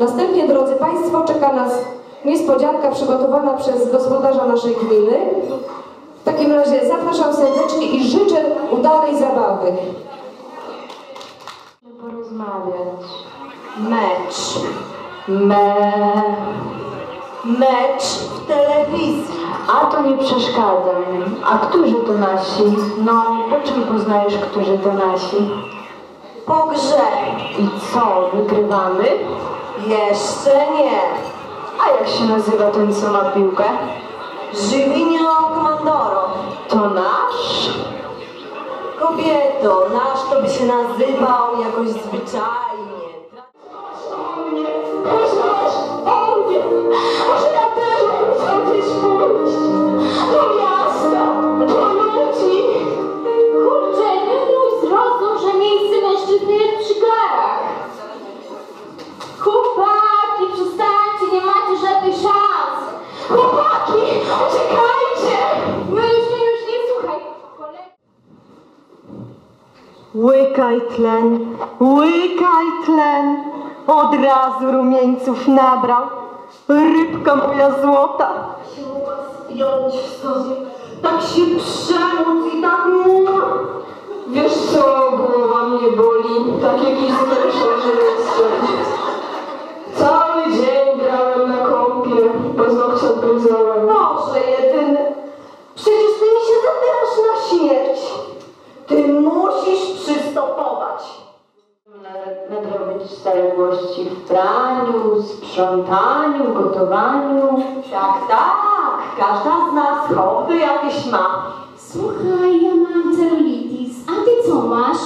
Następnie, drodzy Państwo, czeka nas niespodzianka przygotowana przez gospodarza naszej gminy. W takim razie zapraszam serdecznie i życzę udanej zabawy. porozmawiać. Mecz. Me... Mecz w telewizji. A to nie przeszkadza mi. A którzy to nasi? No, po czym poznajesz, którzy to nasi? Po grze. I co, wygrywamy? Jeszcze nie. A jak się nazywa ten, co ma piłkę? Żywinio Komandoro. To nasz? Kobieto, nasz to by się nazywał jakoś zwyczajnie. Łykaj tlen, łykaj tlen. Od razu rumieńców nabrał. Rybka moja złota. się jąć w sobie, tak się przemóc i tak mur. Wiesz co, głowa mnie boli, tak jak istotnie Cały dzień grałem na kąpie, paznokcie odgryzałem. Boże jedyny, przecież ty mi się zabierasz na śmierć. Ty musisz przystopować. Nadrobić zaległości w praniu, sprzątaniu, gotowaniu. Tak, tak. Każda z nas hobby jakieś ma. Słuchaj, ja mam celulitis, a ty co masz?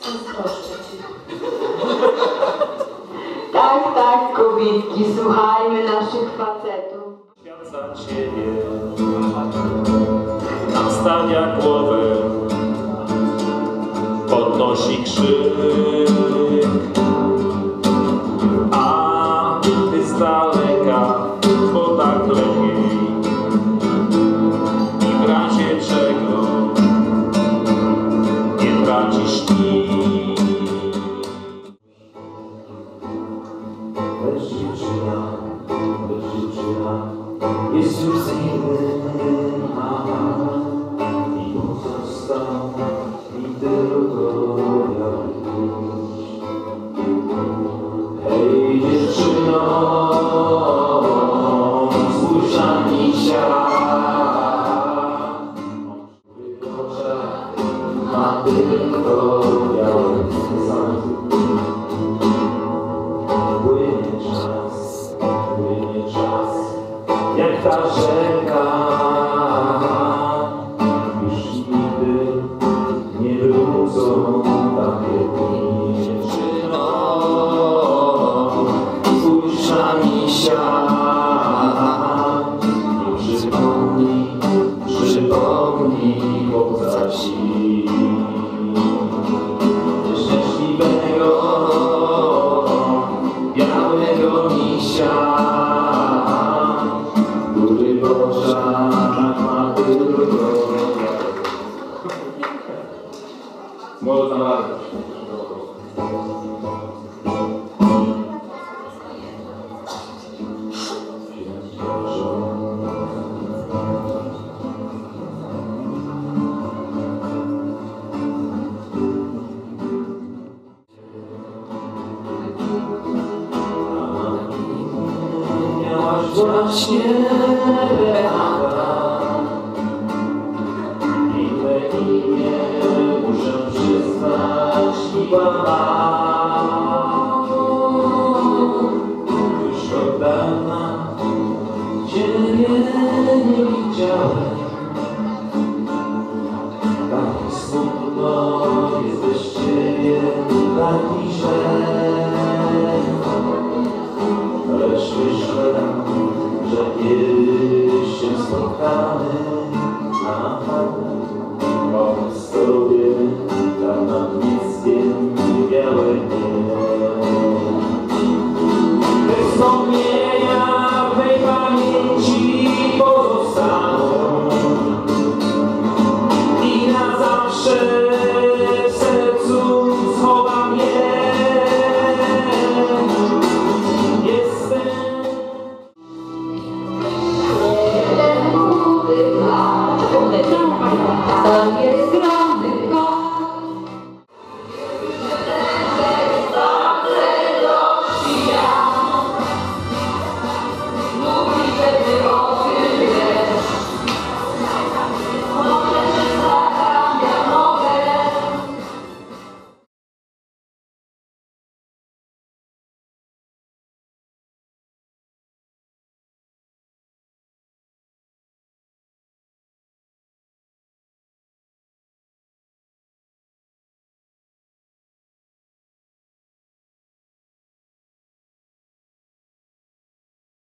Zazdroszczę ci. Tak, tak, kobietki, słuchajmy naszych facetów. Świat za ciebie Nastawia głowę Podnosi krzyk A ty z daleka Bo tak lepiej I w razie czego Nie tracisz nic. Lecz dziewczyna, lecz dziewczyna jest już z innym, aha. I pozostał teu dono know? Właśnie pecha Inne imię muszę przyznać Miła Już od dawna Ciebie nie widziałem. Tak smutno jest bez Ciebie Tak że kiedyś się spotkamy. Aha.